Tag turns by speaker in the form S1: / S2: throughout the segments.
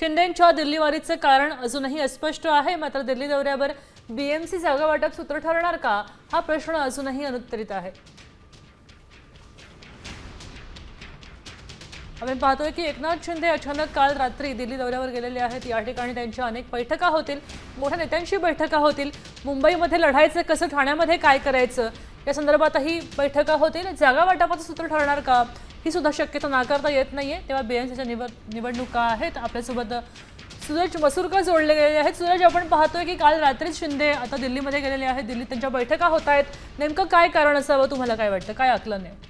S1: शिंदेंच्या दिल्लीवारीचं कारण अजूनही अस्पष्ट आहे. मात्र दिल्ली दौऱ्यावर बीएमसी जागा वाटप सूत्र ठरणार का? हा प्रश्न अजूनही अनुत्तरित आहे. आपण पाहतोय की एकनाथ शिंदे अचानक काल रात्री दिल्ली दौऱ्यावर गेलेले आहेत. या ठिकाणी त्यांच्या अनेक बैठका होतील. मोठ्या नेत्यांशी बैठका होतील. मुंबईमध्ये लढायचं कसं? ठाण्यामध्ये काय करायचं? या संदर्भातही बैठका होतील. जागा वाटपाचं सूत्र ठरणार का? ही सुद्धा शक्यता नाकारता येत नाही आहे तेव्हा बीएमसीच्या निवड निवडणुका आहेत. आपल्यासोबत सूरज मसूरकर जोडले गेलेले आहेत. सूरज आपण पाहतोय की काल रात्रीच शिंदे आता दिल्लीमध्ये गेलेले आहेत. दिल्लीत त्यांच्या बैठका होत आहेत. नेमकं काय कारण असावं? तुम्हाला काय वाटतं? काय आकलन आहे?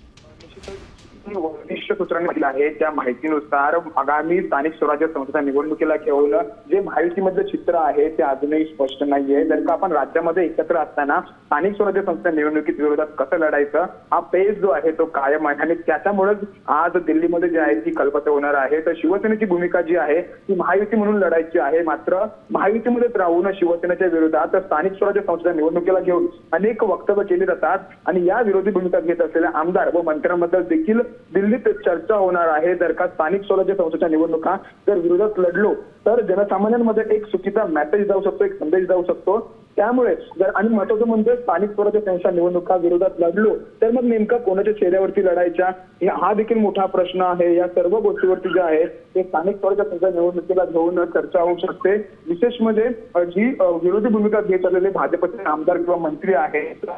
S2: वरिष्ठ सूत्रांनी म्हटलं आहे त्या माहितीनुसार आगामी स्थानिक स्वराज्य संस्था निवडणुकीला ठेवलं जे माहितीमधलं चित्र आहे ते अजूनही स्पष्ट नाहीये. जर का आपण राज्यामध्ये एकत्र असताना स्थानिक स्वराज्य संस्था निवडणुकीत विरोधात कसं लढायचं हा पेज जो आहे तो कायम आहे आणि त्याच्यामुळेच आज दिल्लीमध्ये जे आहे ती कल्पना होणार आहे. तर शिवसेनेची भूमिका जी आहे ती महायुती म्हणून लढायची आहे. मात्र महायुतीमध्येच राहून शिवसेनेच्या विरोधात स्थानिक स्वराज्य संस्था निवडणुकीला घेऊन अनेक वक्तव्य केली जातात आणि या विरोधी भूमिका घेत असलेल्या आमदार व मंत्र्यांबद्दल देखील दिल्लीत चर्चा होणार आहे. जर का स्थानिक स्वराज्य संस्थेच्या निवडणुका जर विरोधात लढलो तर जनसामान्यांमध्ये एक चुकीचा मेसेज जाऊ शकतो एक संदेश जाऊ शकतो. त्यामुळे जर आणि महत्वाचं म्हणजे स्थानिक स्वराज्य संस्था निवडणुका विरोधात लढलो तर मग नेमका कोणाच्या चेहऱ्यावरती लढायच्या हा देखील मोठा प्रश्न आहे. या सर्व गोष्टीवरती जे आहे ते स्थानिक स्वराज्य संस्था निवडणुकीला घेऊन चर्चा होऊ शकते. विशेष म्हणजे जी विरोधी भूमिका घेत आलेले भाजपचे आमदार किंवा मंत्री आहेत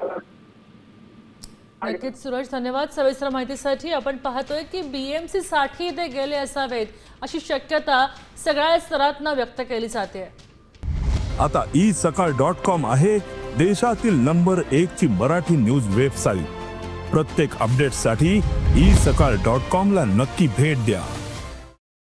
S1: नक्कीच सुरज धन्यवाद. सविस्तर माहितीसाठी आपण पाहतोय की बीएमसी साठी ते गेले असावेत अशी शक्यता सगळ्या स्तरात व्यक्त केली जाते.
S3: आता ई सकाळ डॉट कॉम आहे देशातील नंबर एक ची मराठी न्यूज वेबसाईट. प्रत्येक अपडेटसाठी ई सकाळ डॉट कॉम ला नक्की भेट द्या.